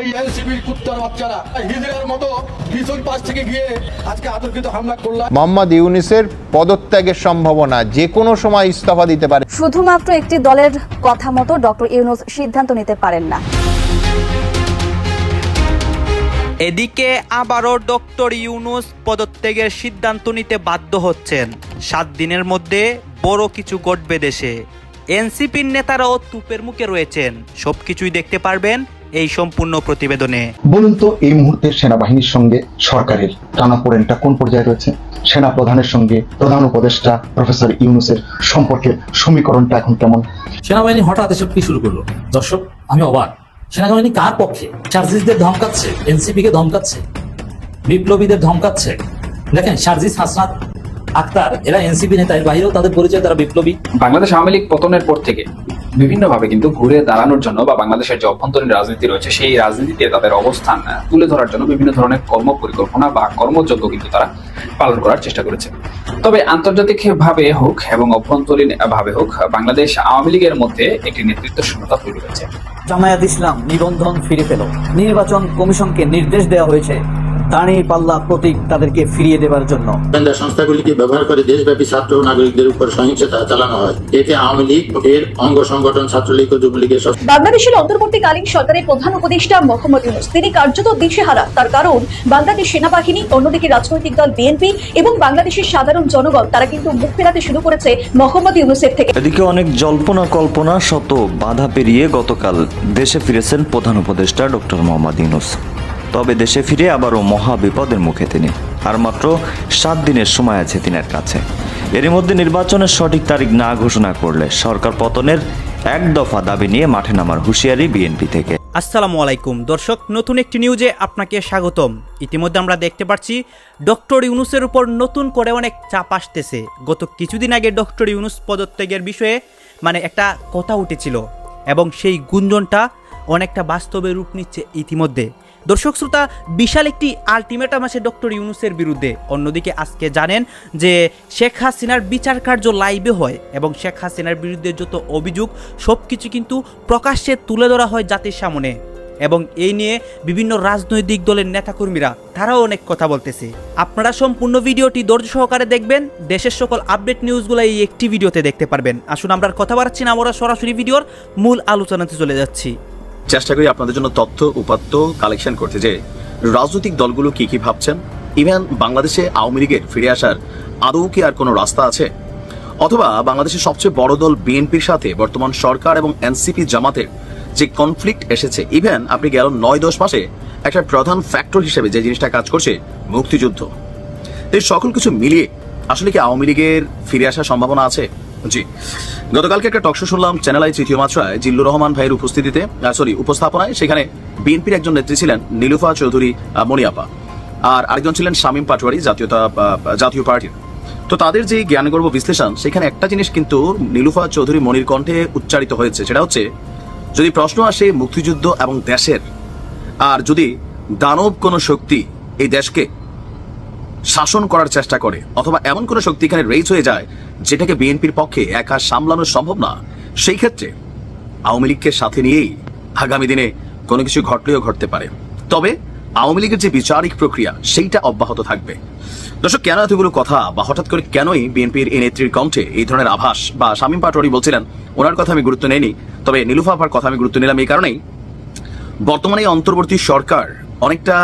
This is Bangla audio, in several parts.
এই এনসিপির কুত্তার বাচ্চারা। হিজড়ার মতো পিছন পাশ থেকে গিয়ে আজকে আতর্কিত হামলা করলাম। মোহাম্মদ ইউনিসের পদত্যাগের সম্ভাবনা যে কোনো সময় ইস্তফা দিতে পারে। শুধুমাত্র একটি দলের কথা মতো ডক্টর ইউনুস সিদ্ধান্ত নিতে পারেন না। এদিকে আবারও ডক্টর ইউনুস পদত্যাগের সিদ্ধান্ত নিতে বাধ্য হচ্ছেন। সাত দিনের মধ্যে বড় কিছু ঘটবে দেশে। এনসিপির নেতারাও তুপের মুখে রয়েছেন। সবকিছুই দেখতে পারবেন এই সম্পূর্ণ প্রতিবেদনে। বলুন তো এই মুহূর্তে সেনাবাহিনীর সঙ্গে সরকারের টানাপোড়েনটা কোন পর্যায়ে রয়েছে? সেনা প্রধানের সঙ্গে প্রধান উপদেষ্টা প্রফেসর ইউনুসের সম্পর্কের সমীকরণটা এখন কেমন? সেনাবাহিনী হঠাৎ এসব কি শুরু করল? দর্শক আমি অবাক। সেনাবাহিনী কার পক্ষে? চার্জিসদের ধমকাচ্ছে? এনসিপি কে ধমকাচ্ছে? বিপ্লবীদের ধমকাচ্ছে? দেখেন সার্জিস হাসনাত আক্তার এরা এনসিপি নেতা এর বাইরেও তাদের পরিচয় তারা বিপ্লবী। বাংলাদেশ আওয়ামী লীগ পতনের পর থেকে বিভিন্নভাবে কিন্তু ঘুরে দাঁড়ানোর জন্য বা বাংলাদেশের যে অভ্যন্তরীণ রাজনীতি রয়েছে, সেই রাজনীতিতে তাদের অবস্থান তুলে ধরার জন্য বিভিন্ন ধরনের কর্ম পরিকল্পনা বা কর্মযজ্ঞ কিন্তু তারা পালন করার চেষ্টা করেছে। তবে আন্তর্জাতিক ভাবে হোক এবং অভ্যন্তরীণ ভাবে হোক, বাংলাদেশ আওয়ামী লীগের মধ্যে একটি নেতৃত্ব শূন্যতা তৈরি হয়েছে জামায়াত ইসলাম নিবন্ধন ফিরে পেল। নির্বাচন কমিশনকে নির্দেশ দেওয়া হয়েছে। দাঁড়িয়ে পাল্লা প্রতীক তাদেরকে ফিরিয়ে দেওয়ার জন্য। গোয়েন্দা সংস্থাগুলিকে ব্যবহার করে দেশব্যাপী ছাত্র ও নাগরিকদের উপর সহিংসতা চালানো হয়। এতে আওয়ামী লীগ এর অঙ্গ সংগঠন ছাত্রলীগ ও যুবলীগের বাংলাদেশের অন্তর্বর্তীকালীন সরকারের প্রধান উপদেষ্টা মোহাম্মদ ইউনুস। তিনি কার্যত দিশেহারা। তার কারণ বাংলাদেশ সেনাবাহিনী অন্যদিকে রাজনৈতিক দল বিএনপি এবং বাংলাদেশের সাধারণ জনগণ তারা কিন্তু মুখ ফেরাতে শুরু করেছে মোহাম্মদ ইউনুসের থেকে। এদিকে অনেক জল্পনা কল্পনা শত বাধা পেরিয়ে গতকাল দেশে ফিরেছেন প্রধান উপদেষ্টা ডক্টর মোহাম্মদ ইউনুস। তবে দেশে ফিরে আবারও মহা বিপদের মুখে তিনি। আর মাত্র সাত দিনের সময় আছে তিনের কাছে। এরই মধ্যে নির্বাচনের সঠিক তারিখ না ঘোষণা করলে সরকার পতনের এক দফা দাবি নিয়ে মাঠে নামার হুঁশিয়ারি বিএনপি থেকে। আসসালামু আলাইকুম। দর্শক, নতুন একটি নিউজে আপনাকে স্বাগতম। ইতিমধ্যে আমরা দেখতে পাচ্ছি, ডক্টর ইউনুসের উপর নতুন করে অনেক চাপ আসতেছে। গত কিছুদিন আগে ডক্টর ইউনুস পদত্যাগের বিষয়ে মানে একটা কথা উঠেছিল এবং সেই গুঞ্জনটা অনেকটা বাস্তবে রূপ নিচ্ছে ইতিমধ্যে। দর্শক শ্রোতা, বিশাল একটি আলটিমেটাম আসে ডক্টর ইউনুসের বিরুদ্ধে। অন্যদিকে আজকে জানেন যে শেখ হাসিনার বিচার কার্য লাইভে হয় এবং শেখ হাসিনার বিরুদ্ধে যত অভিযোগ সব কিছু কিন্তু প্রকাশ্যে তুলে ধরা হয় জাতির সামনে। এবং এই নিয়ে বিভিন্ন রাজনৈতিক দলের নেতাকর্মীরা, তারাও অনেক কথা বলতেছে। আপনারা সম্পূর্ণ ভিডিওটি ধৈর্য সহকারে দেখবেন। দেশের সকল আপডেট নিউজগুলো এই একটি ভিডিওতে দেখতে পারবেন। আসুন আমরা কথা বাড়াচ্ছি না, আমরা সরাসরি ভিডিওর মূল আলোচনাতে চলে যাচ্ছি। চেষ্টা করি আপনাদের জন্য তথ্য, উপাত্ত কালেকশন করতে যে রাজনৈতিক দলগুলো কি কি ভাবছেন। ইভেন বাংলাদেশে আওয়ামী লীগের ফিরে আসার আদৌ কি আর কোনো রাস্তা আছে? অথবা বাংলাদেশের সবচেয়ে বড় দল বিএনপির সাথে বর্তমান সরকার এবং এনসিপি জামাতের যে কনফ্লিক্ট এসেছে। ইভেন আপনি গেল নয় দশ মাসে একটা প্রধান ফ্যাক্টর হিসেবে যে জিনিসটা কাজ করছে, মুক্তিযুদ্ধ। এই সকল কিছু মিলিয়ে আসলে কি আওয়ামী লীগের ফিরে আসার সম্ভাবনা আছে? জি। গতকালকে একটা টকশো শুনলাম চ্যানেল আই তৃতীয় মাত্রায় জিল্লুর রহমান ভাইয়ের উপস্থিতিতে সরি উপস্থাপনায়, সেখানে বিএনপির একজন নেত্রী ছিলেন, নীলুফা চৌধুরী মনিয়াপা আর আরেকজন ছিলেন শামীম পাটোয়ারি, জাতীয়তা জাতীয় পার্টির। তো তাদের যে জ্ঞানগর্ব বিশ্লেষণ, সেখানে একটা জিনিস কিন্তু নীলুফা চৌধুরী মনির কণ্ঠে উচ্চারিত হয়েছে, সেটা হচ্ছে, যদি প্রশ্ন আসে মুক্তিযুদ্ধ এবং দেশের, আর যদি দানব কোনো শক্তি এই দেশকে শাসন করার চেষ্টা করে, অথবা এমন কোনো শক্তি এখানে রেজ হয়ে যায়, যেটাকে বিএনপির পক্ষে একা সামলানো সম্ভব না। সেই ক্ষেত্রে আওয়ামী লীগকে সাথে নিয়েই আগামী দিনে কোনো কিছু ঘটলেও ঘটতে পারে। তবে আওয়ামী লীগের যে বিচারিক প্রক্রিয়া, সেইটা অব্যাহত থাকবে। দর্শক, কেন এতগুলো কথা বা হঠাৎ করে কেনই বিএনপির এই নেত্রীর কণ্ঠে এই ধরনের আভাস? বা শামীম পাটোয়ারি বলছিলেন, ওনার কথা আমি গুরুত্ব নেইনি, তবে নীলুফা আপার কথা আমি গুরুত্ব নিলাম এই কারণেই। বর্তমানে অন্তর্বর্তী সরকার অনেকটা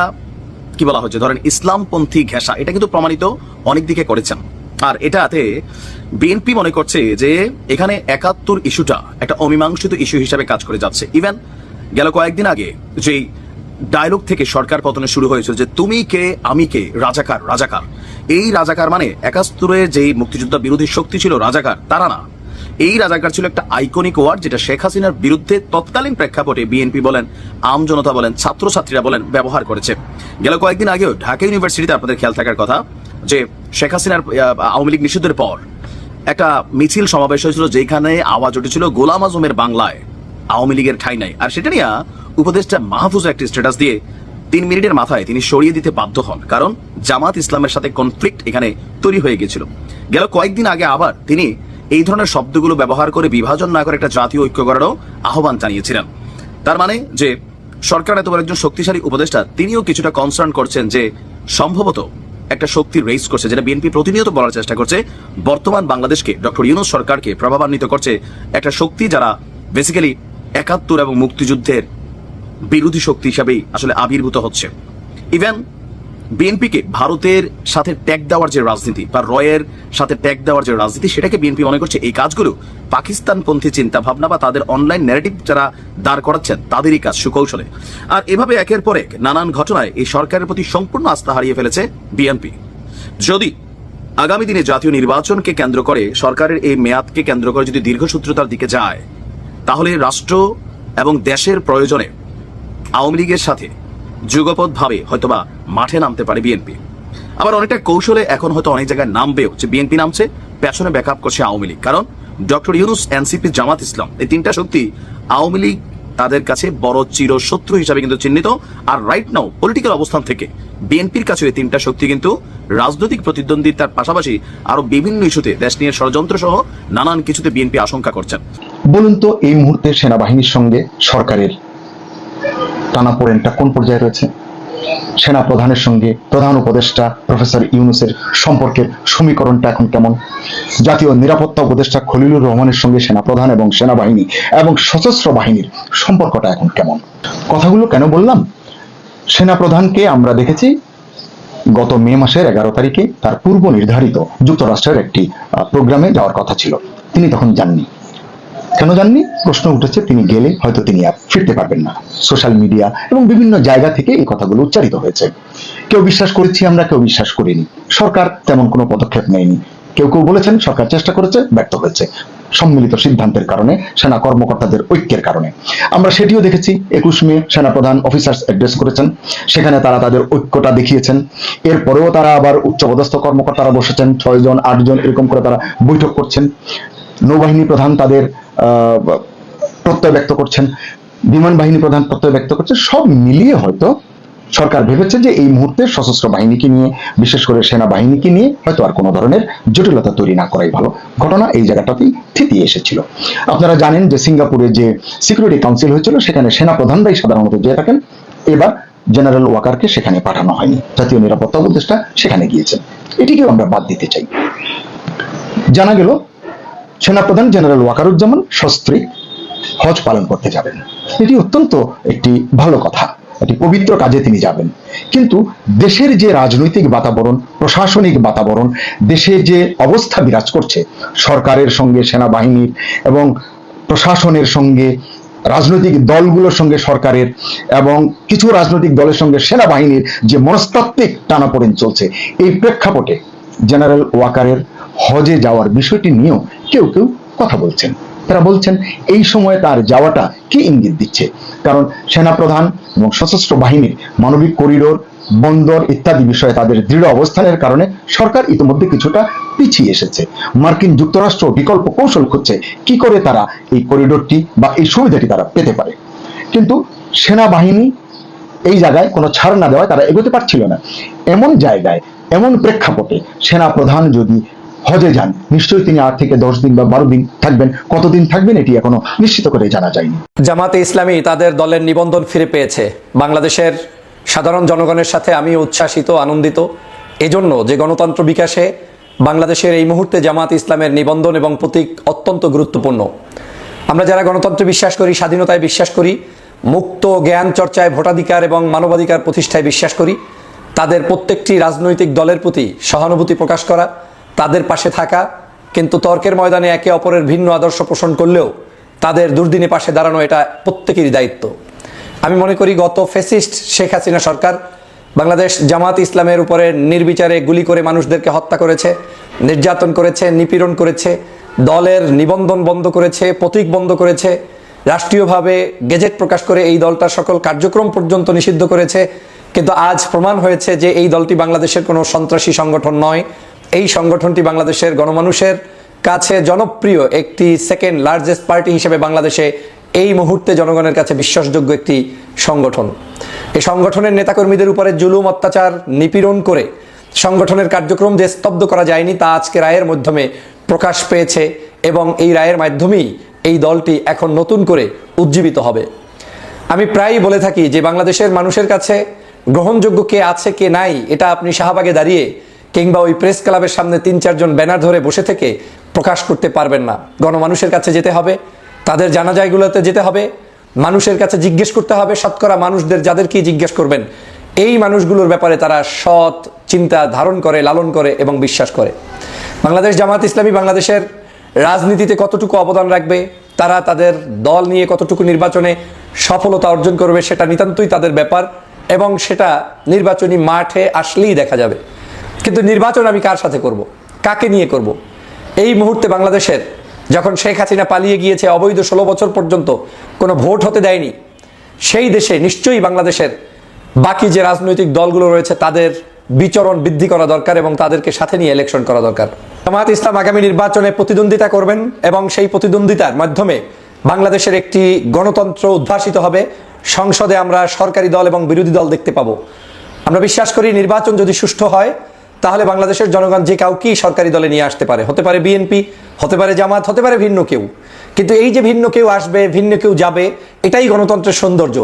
কি বলা হচ্ছে? ধরেন ইসলামপন্থী ঘেঁষা, এটা কিন্তু প্রমাণিত অনেক দিকে করেছেন। আর এটাতে বিএনপি মনে করছে যে এখানে একাত্তর ইস্যুটা একটা অমীমাংসিত ইস্যু হিসাবে কাজ করে যাচ্ছে। ইভেন গেল কয়েকদিন আগে যেই ডায়লগ থেকে সরকার পতনে শুরু হয়েছিল যে তুমি কে, আমি কে, রাজাকার রাজাকার। এই রাজাকার মানে একাত্তরে যেই মুক্তিযোদ্ধা বিরোধী শক্তি ছিল রাজাকার, তারা না। এই রাজাকার ছিল একটা আইকনিক ওয়ার্ড যেটা শেখ হাসিনার বিরুদ্ধে তৎকালীন প্রেক্ষাপটে বিএনপি বলেন, আম জনতা বলেন, ছাত্রছাত্রীরা বলেন ব্যবহার করেছে। গেল কয়েকদিন আগেও ঢাকা ইউনিভার্সিটিতে আপনাদের খেয়াল থাকার কথা, যে শেখ হাসিনার আওয়ামী লীগ নিষিদ্ধের পর একটা মিছিল সমাবেশ হয়েছিল, যেখানে আওয়াজ উঠেছিল, গোলাম আজমের বাংলায় আওয়ামী লীগের ঠাই নাই। আর সেটা নিয়ে উপদেষ্টা মাহফুজ একটি স্ট্যাটাস দিয়ে তিন মিনিটের মাথায় তিনি সরিয়ে দিতে বাধ্য হন, কারণ জামাত ইসলামের সাথে কনফ্লিক্ট এখানে তৈরি হয়ে গেছিল। গেল কয়েকদিন আগে আবার তিনি এই ধরনের শব্দগুলো ব্যবহার করে বিভাজন না করে একটা জাতীয় ঐক্য করারও আহ্বান জানিয়েছিলেন। তার মানে যে সরকার এত একজন শক্তিশালী উপদেষ্টা, তিনিও কিছুটা কনসার্ন করছেন যে সম্ভবত একটা শক্তি রেস করছে, যেটা বিএনপি প্রতিনিয়ত বলার চেষ্টা করছে। বর্তমান বাংলাদেশকে, ডক্টর ইউনুস সরকারকে প্রভাবান্বিত করছে একটা শক্তি যারা বেসিক্যালি একাত্তর এবং মুক্তিযুদ্ধের বিরোধী শক্তি হিসাবেই আসলে আবির্ভূত হচ্ছে। ইভেন বিএনপিকে ভারতের সাথে ট্যাগ দেওয়ার যে রাজনীতি বা রয়ের সাথে ট্যাগ দেওয়ার যে রাজনীতি, সেটাকে বিএনপি মনে করছে এই কাজগুলো পাকিস্তানপন্থী চিন্তা ভাবনা বা তাদের অনলাইন ন্যারেটিভ যারা দাঁড় করাচ্ছেন, তাদেরই কাজ, সুকৌশলে। আর এভাবে একের পর এক নানান ঘটনায় এই সরকারের প্রতি সম্পূর্ণ আস্থা হারিয়ে ফেলেছে বিএনপি। যদি আগামী দিনে জাতীয় নির্বাচনকে কেন্দ্র করে, সরকারের এই মেয়াদকে কেন্দ্র করে যদি দীর্ঘসূত্রতার দিকে যায়, তাহলে রাষ্ট্র এবং দেশের প্রয়োজনে আওয়ামী লীগের সাথে যুগপৎ ভাবে হয়তোবা মাঠে নামতে পারে বিএনপি আবার অনেকটা কৌশলে এখন হয়তো অনেক জায়গায় নামবেও যে বিএনপি নামছে, পেছনে ব্যাকআপ করছে আওয়ামী লীগ। কারণ ডক্টর ইউনুস এনসিপি জামাত ইসলাম, এই তিনটা শক্তি আওয়ামী লীগ তাদের কাছে বড় চির শত্রু হিসাবে কিন্তু চিহ্নিত। আর রাইট নাও পলিটিক্যাল অবস্থান থেকে বিএনপির কাছে এই তিনটা শক্তি কিন্তু রাজনৈতিক প্রতিদ্বন্দ্বিতার পাশাপাশি আরও বিভিন্ন ইস্যুতে দেশ নিয়ে ষড়যন্ত্র সহ নানান কিছুতে বিএনপি আশঙ্কা করছেন। বলুন তো, এই মুহূর্তে সেনাবাহিনীর সঙ্গে সরকারের টানাপোড়েনটা কোন পর্যায়ে রয়েছে? সেনা প্রধানের সঙ্গে প্রধান উপদেষ্টা প্রফেসর ইউনুসের সম্পর্কের সমীকরণটা এখন কেমন? জাতীয় নিরাপত্তা উপদেষ্টা খলিলুর রহমানের সঙ্গে সেনা প্রধান এবং সেনাবাহিনী এবং সশস্ত্র বাহিনীর সম্পর্কটা এখন কেমন? কথাগুলো কেন বললাম? সেনা প্রধানকে আমরা দেখেছি গত মে মাসের এগারো তারিখে তার পূর্ব নির্ধারিত যুক্তরাষ্ট্রের একটি প্রোগ্রামে যাওয়ার কথা ছিল। তিনি তখন যাননি। কেন জাননি? প্রশ্ন উঠেছে, তিনি গেলে হয়তো তিনি আর ফিরতে পারবেন না। সোশ্যাল মিডিয়া এবং বিভিন্ন জায়গা থেকে এই কথাগুলো উচ্চারিত হয়েছে। কেউ বিশ্বাস করেছি আমরা, কেউ বিশ্বাস করিনি। সরকার তেমন কোনো পদক্ষেপ নেয়নি। কেউ কেউ বলেছেন, সরকার চেষ্টা করেছে, ব্যর্থ হয়েছে। সম্মিলিত সিদ্ধান্তের কারণে, সেনা কর্মকর্তাদের ঐক্যের কারণে। আমরা সেটিও দেখেছি, একুশ মে সেনাপ্রধান অফিসার্স অ্যাড্রেস করেছেন। সেখানে তারা তাদের ঐক্যটা দেখিয়েছেন। এরপরেও তারা আবার উচ্চপদস্থ কর্মকর্তারা বসেছেন। ছয় জন আট জন এরকম করে তারা বৈঠক করছেন। নৌবাহিনী প্রধান তাদের প্রত্যয় ব্যক্ত করছেন, বিমান বাহিনী প্রধান প্রত্যয় ব্যক্ত করছে সব মিলিয়ে হয়তো সরকার ভেবেছে যে এই মুহূর্তে সশস্ত্র বাহিনীকে নিয়ে, বিশেষ করে সেনাবাহিনীকে নিয়ে হয়তো আর কোনো ধরনের জটিলতা তৈরি না করাই ভালো। ঘটনা এই জায়গাটাতেই থিতিয়ে এসেছিল। আপনারা জানেন যে সিঙ্গাপুরে যে সিকিউরিটি কাউন্সিল হয়েছিল, সেখানে সেনা প্রধানরাই সাধারণত যেয়ে থাকেন। এবার জেনারেল ওয়াকারকে সেখানে পাঠানো হয়নি। জাতীয় নিরাপত্তা উপদেষ্টা সেখানে গিয়েছেন। এটিকেও আমরা বাদ দিতে চাই। জানা গেল সেনাপ্রধান জেনারেল ওয়াকারুজ্জামান সস্ত্রীক হজ পালন করতে যাবেন। এটি অত্যন্ত একটি ভালো কথা, একটি পবিত্র কাজে তিনি যাবেন। কিন্তু দেশের যে রাজনৈতিক বাতাবরণ, প্রশাসনিক বাতাবরণ দেশে যে অবস্থা বিরাজ করছে, সরকারের সঙ্গে সেনাবাহিনীর এবং প্রশাসনের সঙ্গে, রাজনৈতিক দলগুলোর সঙ্গে সরকারের এবং কিছু রাজনৈতিক দলের সঙ্গে সেনাবাহিনীর যে মনস্তাত্ত্বিক টানাপোড়েন চলছে, এই প্রেক্ষাপটে জেনারেল ওয়াকারের হজে যাওয়ার বিষয়টি নিয়েও কেউ কেউ কথা বলছেন। তারা বলছেন, এই সময়ে তার যাওয়াটা কি ইঙ্গিত দিচ্ছে? কারণ সেনাপ্রধান এবং সশস্ত্র বাহিনীর মানবিক করিডোর, বন্দর ইত্যাদি বিষয়ে তাদের দৃঢ় অবস্থানের কারণে সরকার ইতিমধ্যে কিছুটা পিছিয়ে এসেছে। মার্কিন যুক্তরাষ্ট্র বিকল্প কৌশল খুঁজছে কি করে তারা এই করিডোরটি বা এই সুবিধাটি তারা পেতে পারে। কিন্তু সেনাবাহিনী এই জায়গায় কোনো ছাড় না দেওয়ায় তারা এগোতে পারছিল না। এমন জায়গায়, এমন প্রেক্ষাপটে সেনা প্রধান যদি হজে যান। নিশ্চয়ই তিনি আট থেকে দশ দিন বা বারো দিন থাকবেন। কতদিন থাকবেন এটি এখনও নিশ্চিত করে জানা যায়নি। জামাতে ইসলামী তাদের দলের নিবন্ধন ফিরে পেয়েছে। বাংলাদেশের সাধারণ জনগণের সাথে আমি উচ্ছ্বাসিত, আনন্দিত। এজন্য যে গণতন্ত্র বিকাশে বাংলাদেশের এই মুহূর্তে জামাত ইসলামের নিবন্ধন এবং প্রতীক অত্যন্ত গুরুত্বপূর্ণ। আমরা যারা গণতন্ত্রে বিশ্বাস করি, স্বাধীনতায় বিশ্বাস করি, মুক্ত জ্ঞান চর্চায় ভোটাধিকার এবং মানবাধিকার প্রতিষ্ঠায় বিশ্বাস করি, তাদের প্রত্যেকটি রাজনৈতিক দলের প্রতি সহানুভূতি প্রকাশ করা তাদের পাশে থাকা, কিন্তু তর্কের ময়দানে একে অপরের ভিন্ন আদর্শ পোষণ করলেও তাদের দুর্দিনে পাশে দাঁড়ানো এটা প্রত্যেকেরই দায়িত্ব। আমি মনে করি গত ফেসিস্ট শেখ হাসিনা সরকার বাংলাদেশ জামাত ইসলামের উপরে নির্বিচারে গুলি করে মানুষদেরকে হত্যা করেছে, নির্যাতন করেছে, নিপীড়ন করেছে, দলের নিবন্ধন বন্ধ করেছে, প্রতীক বন্ধ করেছে, রাষ্ট্রীয়ভাবে গেজেট প্রকাশ করে এই দলটার সকল কার্যক্রম পর্যন্ত নিষিদ্ধ করেছে, কিন্তু আজ প্রমাণ হয়েছে যে এই দলটি বাংলাদেশের কোনো সন্ত্রাসী সংগঠন নয়। এই সংগঠনটি বাংলাদেশের গণমানুষের কাছে জনপ্রিয়, একটি সেকেন্ড লার্জেস্ট পার্টি হিসেবে বাংলাদেশে এই মুহূর্তে জনগণের কাছে বিশ্বাসযোগ্য একটি সংগঠন। এই সংগঠনের নেতাকর্মীদের উপরে জুলুম, অত্যাচার, নিপীড়ন করে সংগঠনের কার্যক্রম যে স্তব্ধ করা যায়নি তা আজকে রায়ের মাধ্যমে প্রকাশ পেয়েছে এবং এই রায়ের মাধ্যমেই এই দলটি এখন নতুন করে উজ্জীবিত হবে। আমি প্রায়ই বলে থাকি যে বাংলাদেশের মানুষের কাছে গ্রহণযোগ্য কে আছে, কে নাই, এটা আপনি শাহবাগে দাঁড়িয়ে কিংবা ওই প্রেস ক্লাবের সামনে তিন, চারজন ব্যানার ধরে বসে থেকে প্রকাশ করতে পারবেন না। গণমানুষের কাছে যেতে হবে, তাদের জানা জানাজাইগুলোতে যেতে হবে, মানুষের কাছে জিজ্ঞেস করতে হবে, শতকরা মানুষদের যাদেরকে জিজ্ঞেস করবেন। এই মানুষগুলোর ব্যাপারে তারা সৎ চিন্তা ধারণ করে, লালন করে এবং বিশ্বাস করে। বাংলাদেশ জামাত ইসলামী বাংলাদেশের রাজনীতিতে কতটুকু অবদান রাখবে, তারা তাদের দল নিয়ে কতটুকু নির্বাচনে সফলতা অর্জন করবে, সেটা নিতান্তই তাদের ব্যাপার এবং সেটা নির্বাচনী মাঠে আসলেই দেখা যাবে। কিন্তু নির্বাচন আমি কার সাথে করব? কাকে নিয়ে করব? এই মুহূর্তে বাংলাদেশের যখন শেখ হাসিনা পালিয়ে গিয়েছে অবৈধ ষোলো বছর পর্যন্ত কোনো ভোট হতে দেয়নি, সেই দেশে নিশ্চয়ই বাংলাদেশের বাকি যে রাজনৈতিক দলগুলো রয়েছে তাদের বিচরণ বৃদ্ধি করা দরকার এবং তাদেরকে সাথে নিয়ে ইলেকশন করা দরকার। জামায়াত ইসলাম আগামী নির্বাচনে প্রতিদ্বন্দ্বিতা করবেন এবং সেই প্রতিদ্বন্দ্বিতার মাধ্যমে বাংলাদেশের একটি গণতন্ত্র উদ্ভাসিত হবে। সংসদে আমরা সরকারি দল এবং বিরোধী দল দেখতে পাবো। আমরা বিশ্বাস করি নির্বাচন যদি সুষ্ঠু হয় তাহলে বাংলাদেশের জনগণ যে কাউকেই সরকারি দলে নিয়ে আসতে পারে, হতে পারে বিএনপি, হতে পারে জামাত, হতে পারে ভিন্ন কেউ। কিন্তু এই যে ভিন্ন কেউ আসবে, ভিন্ন কেউ যাবে, এটাই গণতন্ত্রের সৌন্দর্য।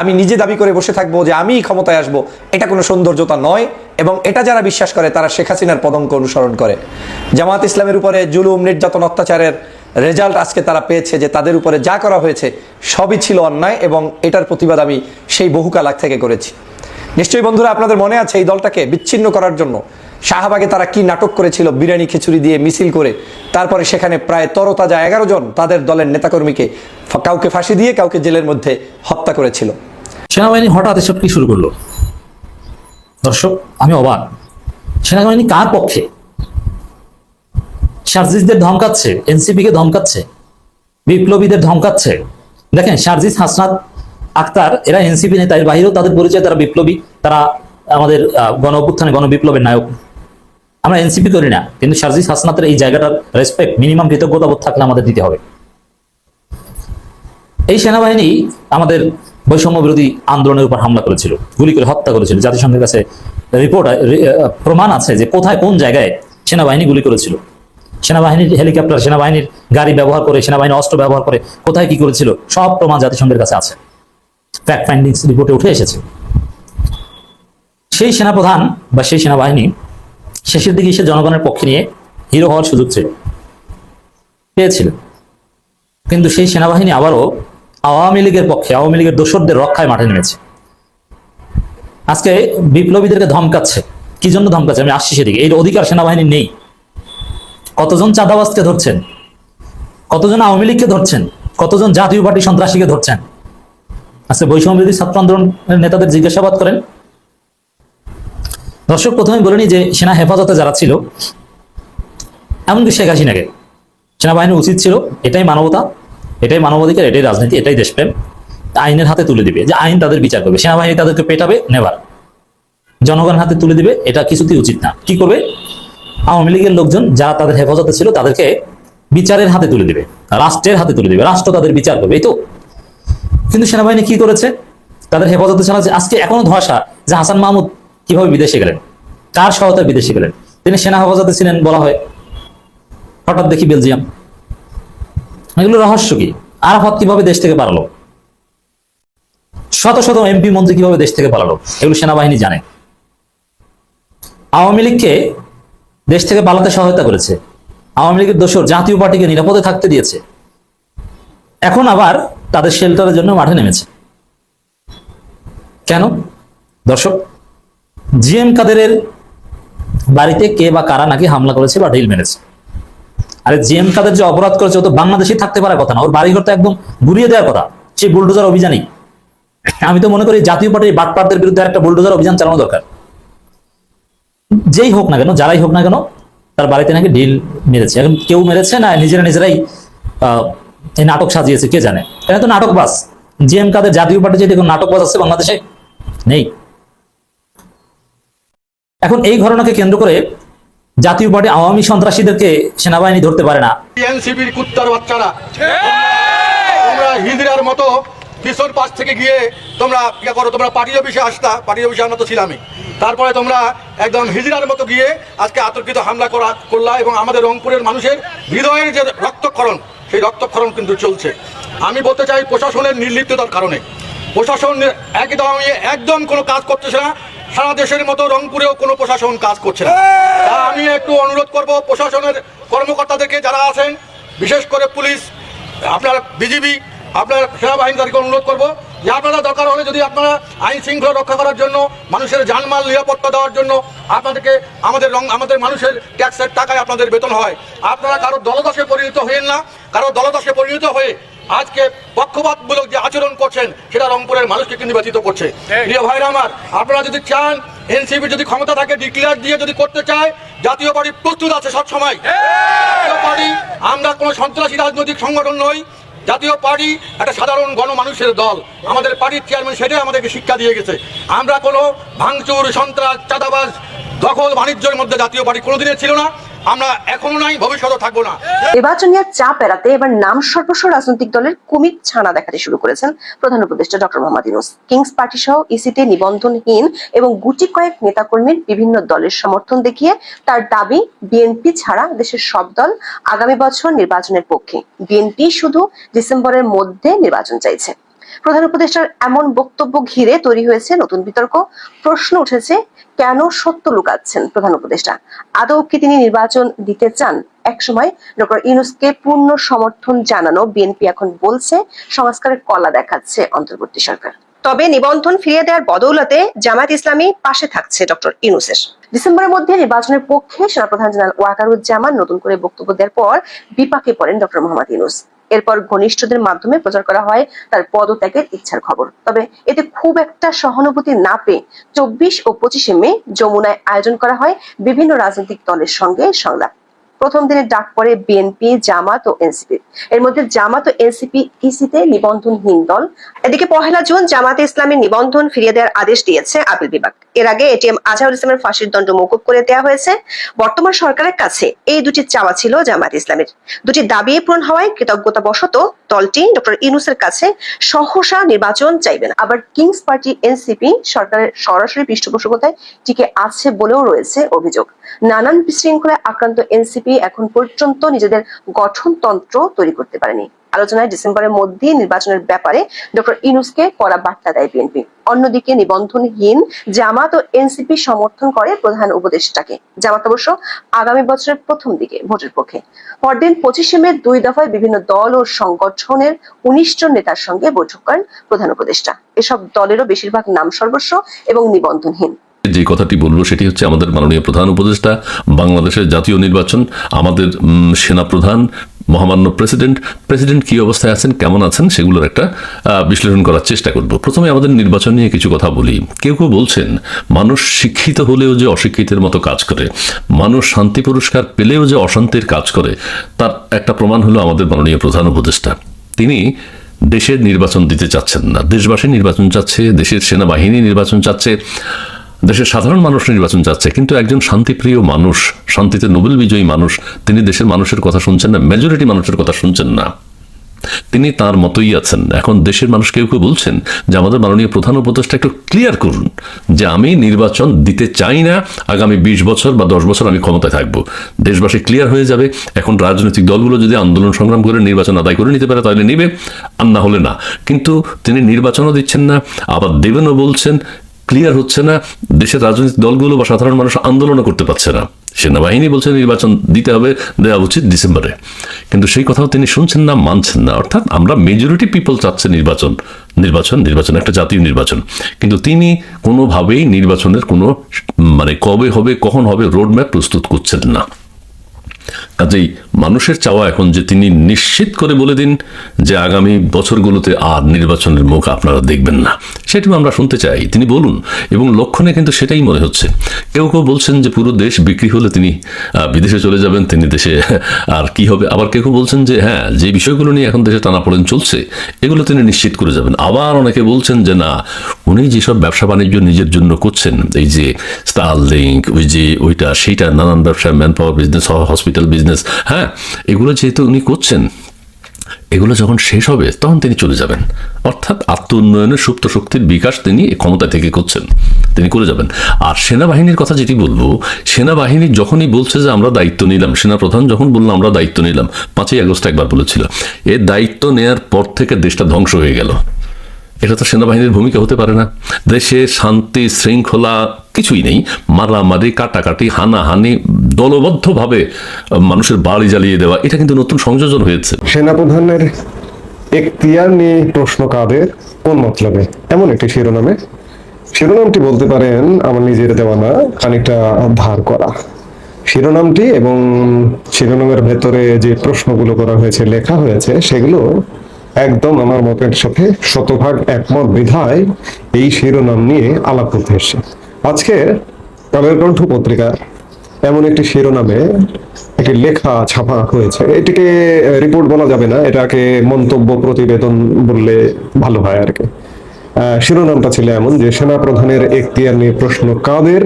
আমি নিজে দাবি করে বসে থাকব যে আমিই ক্ষমতায় আসব, এটা কোনো সৌন্দর্যতা নয় এবং এটা যারা বিশ্বাস করে তারা শেখ হাসিনার পদঙ্ক অনুসরণ করে। জামাত ইসলামের উপরে জুলুম, নির্যাতন, অত্যাচারের রেজাল্ট আজকে তারা পেয়েছে যে তাদের উপরে যা করা হয়েছে সবই ছিল অন্যায় এবং এটার প্রতিবাদ আমি সেই বহুকাল আগ থেকে করেছি। নিশ্চয়ই বন্ধুরা আপনাদের মনে আছে এই দলটাকে বিচ্ছিন্ন করার জন্য। শাহবাগে তারা কি নাটক করেছিল, বিরিয়ানি খিচুড়ি দিয়ে মিছিল করে, তারপরে সেখানে প্রায় তরতাজা এগারো জন তাদের দলের নেতাকর্মীকে কাউকে ফাঁসি দিয়ে, কাউকে জেলের মধ্যে হত্যা করেছিল। সেনাবাহিনী হঠাৎ এসব কি শুরু করল? দর্শক, আমি অবাক। সেনাবাহিনী কার পক্ষে? সার্জিসদের ধমকাচ্ছে এনসিপি কে ধমকাচ্ছে, বিপ্লবীদের ধমকাচ্ছে। দেখেন, সার্জিস হাসনাত আক্তার, এরা এনসিপি নেতা, এর বাইরেও তাদের পরিচয়, তারা বিপ্লবী, তারা আমাদের গণ অভ্যুত্থানে গণ বিপ্লবের নায়ক। আমরা এনসিপি করি না, কিন্তু সার্জিস হাসনাতের এই জায়গাটার রেসপেক্ট মিনিমাম কৃতজ্ঞতাবোধ থাকলে আমাদের দিতে হবে। এই সেনাবাহিনী আমাদের বৈষম্য বিরোধী আন্দোলনের উপর হামলা করেছিল, গুলি করে হত্যা করেছিল। জাতিসংঘের কাছে রিপোর্ট প্রমাণ আছে যে কোথায় কোন জায়গায় সেনাবাহিনী গুলি করেছিল। সেনাবাহিনীর হেলিকপ্টার সেনাবাহিনীর গাড়ি ব্যবহার করে, সেনাবাহিনী অস্ত্র ব্যবহার করে কোথায় কি করেছিল, সব প্রমাণ জাতিসংঘের কাছে আছে। ফ্যাক্ট ফাইন্ডিংস রিপোর্টে উঠে এসেছে। সেই সেনাপ্রধান বা সেই সেনাবাহিনী শেষের দিকে এসে জনগণের পক্ষে নিয়ে হিরো হওয়ার সুযোগ ছিল পেয়েছিল। কিন্তু সেই সেনাবাহিনী আবারও আওয়ামী লীগের পক্ষে, আওয়ামী লীগের দোসরদের রক্ষায় মাঠে নেমেছে। আজকে বিপ্লবীদেরকে ধমকাচ্ছে। কি জন্য ধমকাচ্ছে? আমি আসছি সেদিকে। এই অধিকার সেনাবাহিনী নেই। কতজন চাঁদাবাজকে ধরছেন? কতজন আওয়ামী লীগকে ধরছেন? কতজন জাতীয় পার্টি সন্ত্রাসীকে ধরছেন? আজকে বৈষম্য বিরোধী ছাত্র আন্দোলনের নেতাদের জিজ্ঞাসাবাদ করেন। দর্শক প্রথমে বলেনি যে সেনা হেফাজতে যারা ছিল, এমনকি শেখ হাসিনাকে সেনাবাহিনীর উচিত ছিল, এটাই মানবতা, এটাই মানবাধিকার, এটাই রাজনীতি, এটাই দেশপ্রেম, আইনের হাতে তুলে দিবে। যে আইন তাদের বিচার করবে, সেনাবাহিনী তাদেরকে পেটাবে নেবার জনগণের হাতে তুলে দিবে, এটা কিছুতেই উচিত না। কি করবে? আওয়ামী লীগের লোকজন যারা তাদের হেফাজতে ছিল, তাদেরকে বিচারের হাতে তুলে দিবে, রাষ্ট্রের হাতে তুলে দিবে, রাষ্ট্র তাদের বিচার করবে, এই তো। কিন্তু সেনাবাহিনী কি করেছে? তাদের হেফাজতে চালাচ্ছে আজকে এখনও ধোয়াশা যে হাসান মাহমুদ কীভাবে বিদেশে গেলেন? কার সহায়তায় বিদেশে গেলেন? তিনি সেনা হেফাজতে ছিলেন বলা হয়। হঠাৎ দেখি বেলজিয়াম। এগুলো রহস্য কি? আরাফাত কীভাবে দেশ থেকে পালালো? শত শত এমপি মন্ত্রী কীভাবে দেশ থেকে পালালো? এগুলো সেনাবাহিনী জানে। আওয়ামী লীগকে দেশ থেকে পালাতে সহায়তা করেছে। আওয়ামী লীগের দোষর জাতীয় পার্টিকে নিরাপদে থাকতে দিয়েছে। এখন আবার তাদের শেল্টারের জন্য মাঠে নেমেছে। কেন? দর্শক জিএম কাদেরের বাড়িতে কে বা কারা নাকি হামলা করেছে বা ঢিল মেরেছে? আরে জিএম কাদের যে অপরাধ করেছে ও তো বাংলাদেশে থাকতে পারার কথা না। ওর বাড়িঘর তো একদম ঘুরিয়ে দেওয়ার কথা। সেই বুলডোজার অভিযানই। আমি তো মনে করি জাতীয় পার্টির বাটপারদের বিরুদ্ধে একটা বুলডোজার অভিযান চালানো দরকার। যেই হোক না কেন, যারাই হোক না কেন, তার বাড়িতে নাকি ঢিল মেরেছে। এখন কেউ মেরেছে না, নিজেরা নিজেরাই এই নাটক সাজিয়েছে, কে জানে? এটা তো নাটক বাস জিএম কাদের জাতীয় পার্টি যদি কোনো নাটক বাস আছে বাংলাদেশে? নেই। এখন এই ঘটনাকে কেন্দ্র করে জাতীয় পার্টি আওয়ামী সন্ত্রাসীদেরকে সেনাবাহিনী ধরতে পারে না। এনসিপির কুত্তার বাচ্চারা। তোমরা হিজড়ার মতো কিশোর পাশ থেকে গিয়ে তোমরা ইয়ে করো, তোমরা পার্টি অফিসে আসতা, পার্টি অফিসে আমরা তো ছিলামই। তারপরে তোমরা একদম হিজড়ার মতো গিয়ে আজকে আতর্কিত হামলা করা, করলা এবং আমাদের রংপুরের মানুষের হৃদয়ের যে রক্তক্ষরণ সেই রক্তক্ষরণ কিন্তু চলছে। আমি বলতে চাই প্রশাসনের নির্লিপ্ততার কারণে। প্রশাসন একদম একদম কোনো কাজ করতেছে না। সারা দেশের মতো রংপুরেও কোনো প্রশাসন কাজ করছে না। আমি একটু অনুরোধ করব প্রশাসনের কর্মকর্তাদেরকে যারা আছেন, বিশেষ করে পুলিশ, আপনার বিজিবি, আপনার সেনাবাহিনী তাদেরকে অনুরোধ করব। যে আপনারা দরকার হলে যদি আপনারা আইন শৃঙ্খলা রক্ষা করার জন্য মানুষের জানমাল নিরাপত্তা দেওয়ার জন্য আপনাদেরকে আমাদের রং আমাদের মানুষের ট্যাক্সের টাকায় আপনাদের বেতন হয়। আপনারা কারও দলদশে পরিণত হয়েন না। কারও দলদশে পরিণত হয়ে আজকে পক্ষপাতমূলক যে আচরণ করছেন সেটা রংপুরের মানুষকে কিন্তু ব্যতীত করছে। প্রিয় ভাইরা আমার আপনারা যদি চান এনসিপি যদি ক্ষমতা থাকে ডিক্লেয়ার দিয়ে যদি করতে চায় জাতীয় পার্টি প্রস্তুত আছে সবসময়। পার্টি আমরা কোনো সন্ত্রাসী রাজনৈতিক সংগঠন নই। জাতীয় পার্টি একটা সাধারণ গণমানুষের দল। আমাদের পার্টির চেয়ারম্যান সেটাই আমাদেরকে শিক্ষা দিয়ে গেছে। আমরা কোনো ভাঙচুর, সন্ত্রাস, চাঁদাবাজ, দখল, বাণিজ্যের মধ্যে জাতীয় পার্টি কোনোদিনের ছিল না। রাজনৈতিক দলের কুমির ছানা দেখাতে শুরু করেছেন প্রধান উপদেষ্টা ডক্টর কিংস পার্টি সহ ইসিতে নিবন্ধনহীন এবং গুটি কয়েক নেতাকর্মীর বিভিন্ন দলের সমর্থন দেখিয়ে তার দাবি, বিএনপি ছাড়া দেশের সব দল আগামী বছর নির্বাচনের পক্ষে। বিএনপি শুধু ডিসেম্বরের মধ্যে নির্বাচন চাইছে। প্রধান উপদেষ্টার এমন বক্তব্য ঘিরে তৈরি হয়েছে নতুন বিতর্ক। প্রশ্ন উঠেছে, কেন সত্য লুকাচ্ছেন প্রধান উপদেষ্টা? আদৌ কি তিনি নির্বাচন দিতে চান? একসময় ডক্টর ইউনুসকে পূর্ণ সমর্থন জানানো বিএনপি এখন বলছে, সংস্কারের কলা দেখাচ্ছে অন্তর্বর্তী সরকার। তবে নিবন্ধন ফিরিয়ে দেওয়ার বদৌলতে জামায়াত ইসলামী পাশে থাকছে ডক্টর ইউনুসের। ডিসেম্বরের মধ্যে নির্বাচনের পক্ষে সেনাপ্রধান জেনারেল ওয়াকারুজ্জামান নতুন করে বক্তব্য দেওয়ার পর বিপাকে পড়েন ডক্টর মোহাম্মদ ইউনুস। এরপর ঘনিষ্ঠদের মাধ্যমে প্রচার করা হয় তার পদত্যাগের ইচ্ছার খবর। তবে এতে খুব একটা সহানুভূতি না পেয়ে চব্বিশ ও পঁচিশে মে যমুনায় আয়োজন করা হয় বিভিন্ন রাজনৈতিক দলের সঙ্গে সংলাপ। প্রথম দিনে ডাক পড়ে বিএনপি জামাত ও এনসিপি এর মধ্যে জামাত ও এনসিপি ইসিতে নিবন্ধনহীন দল। এদিকে পহেলা জুন জামাতে ইসলামের নিবন্ধন ফিরিয়ে দেওয়ার আদেশ দিয়েছে আপিল বিভাগ। এর আগে এটিএম আজহারুল ইসলামের ফাঁসির দণ্ড মৌকুব করে দেওয়া হয়েছে। বর্তমান সরকারের কাছে এই দুটি চাওয়া ছিল জামাত ইসলামের। দুটি দাবি পূরণ হওয়ায় কৃতজ্ঞতা বশত দলটি ডক্টর ইউনুসের কাছে সহসা নির্বাচন চাইবেন আবার কিংস পার্টি এনসিপি সরকারের সরাসরি পৃষ্ঠপোষকতায় টিকে আছে বলেও রয়েছে অভিযোগ। নানান বিশৃঙ্খলায় আক্রান্ত এনসিপি এখন পর্যন্ত নিজেদের গঠনতন্ত্র তৈরি করতে পারেনি। আলোচনায় ডিসেম্বরের মধ্যেই নির্বাচনের ব্যাপারে ডক্টর ইনুসকে করা বার্তা দেয় বিএনপি। অন্যদিকে নিবন্ধনহীন জামাত ও এনসিপি সমর্থন করে প্রধান উপদেষ্টাকে। জামাত অবশ্য আগামী বছরের প্রথম দিকে ভোটের পক্ষে। পরদিন পঁচিশে মে দুই দফায় বিভিন্ন দল ও সংগঠনের উনিশ জন নেতার সঙ্গে বৈঠক করেন প্রধান উপদেষ্টা। এসব দলেরও বেশিরভাগ নাম সর্বস্ব এবং নিবন্ধনহীন। যে কথাটি বলব সেটি হচ্ছে আমাদের মাননীয় প্রধান উপদেষ্টা, বাংলাদেশের জাতীয় নির্বাচন, আমাদের সেনাপ্রধান মহামান্য প্রেসিডেন্ট। প্রেসিডেন্ট কি অবস্থায় আছেন, কেমন আছেন, সেগুলোর একটা বিশ্লেষণ করার চেষ্টা করব। প্রথমে আমাদের নির্বাচন নিয়ে কিছু কথা বলি। কেউ কেউ বলছেন, মানুষ শিক্ষিত হলেও যে অশিক্ষিতের মতো কাজ করে, মানুষ শান্তি পুরস্কার পেলেও যে অশান্তির কাজ করে, তার একটা প্রমাণ হলো আমাদের মাননীয় প্রধান উপদেষ্টা। তিনি দেশের নির্বাচন দিতে চাচ্ছেন না, দেশবাসী নির্বাচন চাচ্ছে, দেশের সেনাবাহিনী নির্বাচন চাচ্ছে। দেশের সাধারণ মানুষ নির্বাচন চাচ্ছে, কিন্তু একজন শান্তিপ্রিয় মানুষ, শান্তিতে নোবেল বিজয়ী মানুষ, তিনি দেশের মানুষের কথা শুনছেন না মেজরিটি মানুষের কথা শুনছেন না। তিনি তার মতোই আছেন। এখন দেশের মানুষ কেউ কেউ বলছেন যে আমাদের মাননীয় প্রধান উপদেষ্টা একটু ক্লিয়ার করুন যে আমি নির্বাচন দিতে চাই না, আগামী বিশ বছর বা দশ বছর আমি ক্ষমতায় থাকব। দেশবাসী ক্লিয়ার হয়ে যাবে, এখন রাজনৈতিক দলগুলো যদি আন্দোলন সংগ্রাম করে নির্বাচন আদায় করে নিতে পারে তাহলে নেবে, আর না হলে না। কিন্তু তিনি নির্বাচনও দিচ্ছেন না, আবার দেবেনও বলছেন ক্লিয়ার হচ্ছে না, দেশের রাজনৈতিক দলগুলো বা সাধারণ মানুষ আন্দোলনও করতে পারছে না। সেনাবাহিনী বলছে নির্বাচন দিতে হবে, দেওয়া উচিত ডিসেম্বরে। কিন্তু সেই কথাও তিনি শুনছেন না, মানছেন না। অর্থাৎ আমরা মেজরিটি পিপল চাচ্ছে নির্বাচন নির্বাচন নির্বাচন, একটা জাতীয় নির্বাচন। কিন্তু তিনি কোনোভাবেই নির্বাচনের কোনো মানে কবে হবে, কখন হবে রোডম্যাপ প্রস্তুত করছেন না। কাজেই মানুষের চাওয়া এখন যে তিনি নিশ্চিত করে বলে দিন যে আগামী বছরগুলোতে আর নির্বাচনের মুখ আপনারা দেখবেন না। সেটিও আমরা শুনতে চাই। তিনি বলুন, এবং লক্ষণে কিন্তু সেটাই মনে হচ্ছে। কেউ কেউ বলছেন যে পুরো দেশ বিক্রি হলে তিনি বিদেশে চলে যাবেন, তিনি দেশে, আর কি হবে? আবার কেউ কেউ বলছেন যে হ্যাঁ যে বিষয়গুলো নিয়ে এখন দেশে টানাপোড়েন চলছে, এগুলো তিনি নিশ্চিত করে যাবেন। আবার অনেকে বলছেন যে, না, উনি যেসব ব্যবসা বাণিজ্য নিজের জন্য করছেন, এই যে স্টার লিঙ্ক ওই যে ওইটা, সেইটা, নানান ব্যবসা man power business hospital business হ্যাঁ এগুলো যেহেতু উনি করছেন এগুলো যখন শেষ হবে, তখন তিনি চলে যাবেন। অর্থাৎ আত্ম উন্নয়নের সুপ্ত শক্তির বিকাশ তিনি ক্ষমতা থেকে করছেন। তিনি করে যাবেন। আর সেনাবাহিনীর কথা যেটি বলব, সেনাবাহিনী যখনই বলছে যে আমরা দায়িত্ব নিলাম, সেনাপ্রধান যখন বলল আমরা দায়িত্ব নিলাম, পাঁচই আগস্ট একবার বলেছিল, এ দায়িত্ব নেয়ার পর থেকে দেশটা ধ্বংস হয়ে গেল। এটা তো সেনাবাহিনীর ভূমিকা হতে পারে না। দেশে শান্তি, শৃঙ্খলা কিছুই নেই। মারামারি, কাটাকাটি, হানাহানি, দলবদ্ধভাবে মানুষের বাড়ি জ্বালিয়ে দেওয়া, এটা কিন্তু নতুন সংযোজন হয়েছে। সেনাপ্রধানের এখতিয়ার নিয়ে প্রশ্ন কাদের কোন মতলবে? এমন একটি শিরোনামে। শিরোনামটি বলতে পারেন, আমার নিজের দেওয়া না, খানিকটা ধার করা। শিরোনামটি এবং শিরোনামের ভেতরে যে প্রশ্নগুলো করা হয়েছে, লেখা হয়েছে, সেগুলো একদম আমার মতের সাথে শতভাগ একমত বিধায় এই শিরোনাম নিয়ে আলাপ করতে এসছে। আজকে কালের কণ্ঠ পত্রিকা এমন একটি শিরোনামে একটি লেখা ছাপা হয়েছে। এটিকে রিপোর্ট বলা যাবে না, এটাকে মন্তব্য প্রতিবেদন বললে ভালো হয় আর কি। শিরোনামটা ছিল এমন যে সেনা প্রধানের এখতিয়ার নিয়ে প্রশ্ন, কাদের,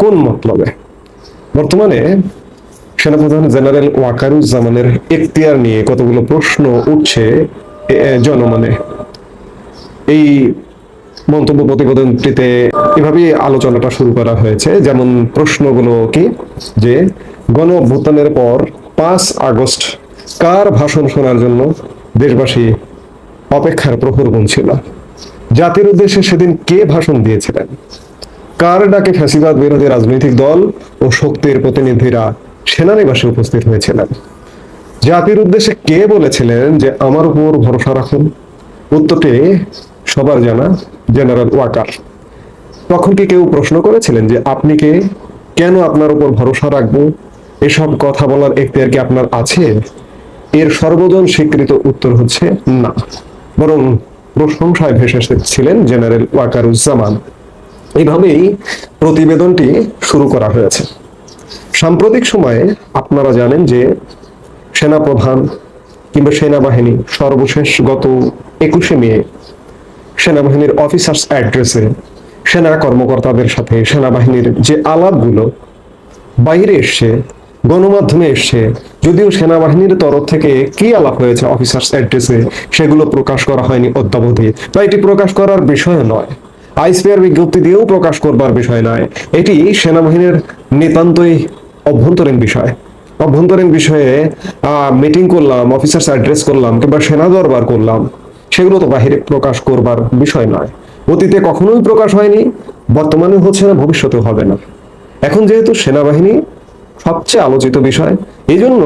কোন মতলবে? বর্তমানে সেনাপ্রধান জেনারেল ওয়াকারুজ্জামানের এখতিয়ার নিয়ে কতগুলো প্রশ্ন উঠছে জনমনে এই মন্তব্য প্রতিবেদনটিতে এভাবেই আলোচনাটা শুরু করা হয়েছে। যেমন প্রশ্নগুলো কি? যে গণ অভ্যুত্থানের পর পাঁচ আগস্ট কার ভাষণ শোনার জন্য দেশবাসী অপেক্ষার প্রহর গুনছিল? জাতির উদ্দেশ্যে সেদিন কে ভাষণ দিয়েছিলেন? কার ডাকে ফ্যাসিবাদ বিরোধী রাজনৈতিক দল ও শক্তির প্রতিনিধিরা সেনানিবাসে উপস্থিত হয়েছিলেন? জাতির উদ্দেশ্যে কে বলেছিলেন যে আমার উপর ভরসা রাখুন? উত্তরটি সবার জানা, জেনারেল ওয়াকার। তখন কি কেউ প্রশ্ন করেছিলেন যে আপনি কে? কেন আপনার উপর ভরসা রাখব? এসব কথা বলার এখতিয়ার কি আপনার আছে? এর সর্বজন স্বীকৃত উত্তর হচ্ছে না। বরং প্রশংসায় ভেসে ছিলেন জেনারেল ওয়াকারুজ্জামান। এইভাবেই প্রতিবেদনটি শুরু করা হয়েছে। সাম্প্রতিক সময়ে আপনারা জানেন যে সেনাপ্রধান কিংবা সেনাবাহিনী সর্বশেষ গত একুশে মে সেনাবাহিনীর অফিসার্স অ্যাড্রেসে সেনা কর্মকর্তাদের সাথে সেনাবাহিনীর যে আলাপগুলো বাইরে এসছে, গণমাধ্যমে এসছে, যদিও সেনাবাহিনীর তরফ থেকে কি আলাপ হয়েছে অফিসার্স অ্যাড্রেসে সেগুলো প্রকাশ করা হয়নি অদ্যাবধি। বা এটি প্রকাশ করার বিষয় নয়। আইসপিআর বিজ্ঞপ্তি দিয়েও প্রকাশ করবার বিষয় নয়। এটি সেনাবাহিনীর নিতান্তই অভ্যন্তরীণ বিষয়। অভ্যন্তরীণ বিষয়ে মিটিং করলাম অফিসার্স অ্যাড্রেস করলাম, কিংবা সেনা দরবার করলাম, সেগুলো তো বাহিরে প্রকাশ করবার বিষয় নয়। অতীতে কখনোই প্রকাশ হয়নি, বর্তমানে হচ্ছে না, ভবিষ্যতেও হবে না। এখন যেহেতু সেনাবাহিনী সবচেয়ে আলোচিত বিষয় এই জন্য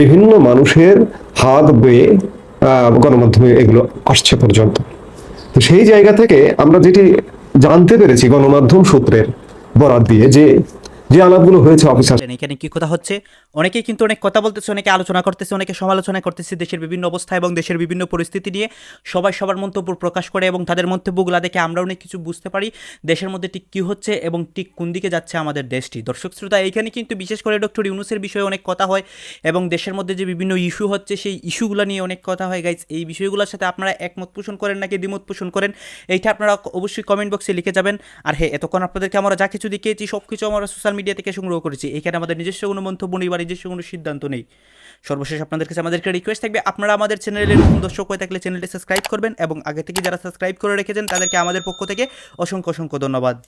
বিভিন্ন মানুষের হাত বেয়ে গণমাধ্যমে এগুলো আসছে পর্যন্ত। তো সেই জায়গা থেকে আমরা যেটি জানতে পেরেছি গণমাধ্যম সূত্রের বরাত দিয়ে যে যে আলাপগুলো হয়েছে অফিসার এখানে কি কথা হচ্ছে? অনেকেই কিন্তু অনেক কথা বলতেছে, অনেকে আলোচনা করতেছে, অনেকে সমালোচনা করতেছে দেশের বিভিন্ন অবস্থা এবং দেশের বিভিন্ন পরিস্থিতি নিয়ে। সবাই সবার মন্তব্য প্রকাশ করে এবং তাদের মন্তব্যগুলো দেখে আমরা অনেক কিছু বুঝতে পারি দেশের মধ্যে ঠিক কী হচ্ছে এবং ঠিক কোন দিকে যাচ্ছে আমাদের দেশটি। দর্শক শ্রোতা, এইখানে কিন্তু বিশেষ করে ডক্টর ইউনুসের বিষয়ে অনেক কথা হয় এবং দেশের মধ্যে যে বিভিন্ন ইস্যু হচ্ছে, সেই ইস্যুগুলো নিয়ে অনেক কথা হয়। গাইজ এই বিষয়গুলোর সাথে আপনারা একমত পোষণ করেন নাকি দ্বিমত পোষণ করেন, এইটা আপনারা অবশ্যই কমেন্ট বক্সে লিখে যাবেন। আর হ্যাঁ এতক্ষণ আপনাদেরকে আমরা যা কিছু দেখিয়েছি সব কিছু আমরা সোশ্যাল মিডিয়া থেকে সংগ্রহ করেছি। এখানে আমাদের নিজস্ব কোনো মন্তব্য নেই বা নিজস্ব কোনো সিদ্ধান্ত নেই। সর্বশেষ আপনাদের কাছে আমাদেরকে রিকোয়েস্ট থাকবে, আপনারা আমাদের চ্যানেলের নতুন দর্শক হয়ে থাকলে চ্যানেলটি সাবস্ক্রাইব করবেন এবং আগে থেকে যারা সাবস্ক্রাইব করে রেখেছেন, তাদেরকে আমাদের পক্ষ থেকে অসংখ্য অসংখ্য ধন্যবাদ।